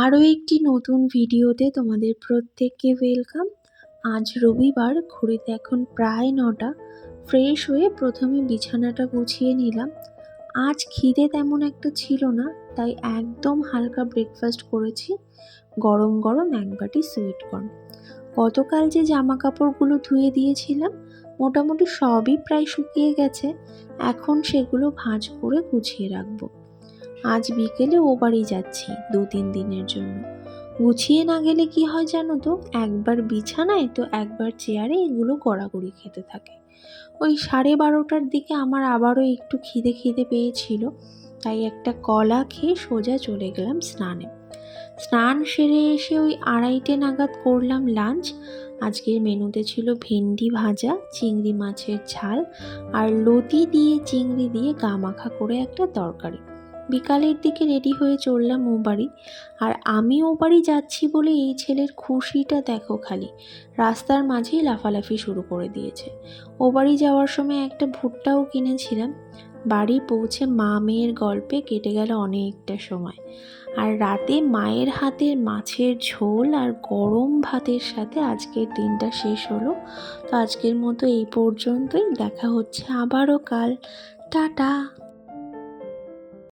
আরও একটি নতুন ভিডিওতে তোমাদের প্রত্যেককে ওয়েলকাম আজ রবিবার, ঘড়িতে এখন প্রায় নটা। ফ্রেশ হয়ে প্রথমে বিছানাটা গুছিয়ে নিলাম। আজ খিদে তেমন একটা ছিল না, তাই একদম হালকা ব্রেকফাস্ট করেছি। গরম গরম এক বাটি সুইট কর্ন গতকাল যে জামা কাপড়গুলো ধুয়ে দিয়েছিলাম, মোটামুটি সবই প্রায় শুকিয়ে গেছে। এখন সেগুলো ভাঁজ করে গুছিয়ে রাখব। আজ বিকেলে ও বাড়ি যাচ্ছি দু তিন দিনের জন্য। গুছিয়ে না গেলে কি হয় জানো তো? একবার বিছানায় তো একবার চেয়ারে এগুলো গড়াগড়ি খেতে থাকে। ওই সাড়ে বারোটার দিকে আমার আবারও একটু খিদে খিদে পেয়েছিল, তাই একটা কলা খেয়ে সোজা চলে গেলাম স্নানে। স্নান সেরে এসে ওই আড়াইটে নাগাদ করলাম লাঞ্চ। আজকের মেনুতে ছিল ভেন্ডি ভাজা, চিংড়ি মাছের ঝাল আর লতি দিয়ে চিংড়ি দিয়ে গা মাখা করে একটা তরকারি। বিকালের দিকে রেডি হয়ে চললাম ও বাড়ি। আর আমি ও বাড়ি যাচ্ছি বলে এই ছেলের খুশিটা দেখো খালি। রাস্তার মাঝেই লাফালাফি শুরু করে দিয়েছে। ও বাড়ি যাওয়ার সময় একটা ভুট্টাও কিনেছিলাম। বাড়ি পৌঁছে মা মেয়ের গল্পে কেটে গেল অনেকটা সময়। আর রাতে মায়ের হাতের মাছের ঝোল আর গরম ভাতের সাথে আজকের দিনটা শেষ হলো। তো আজকের মতো এই পর্যন্তই। দেখা হচ্ছে আবারও কাল। টাটা।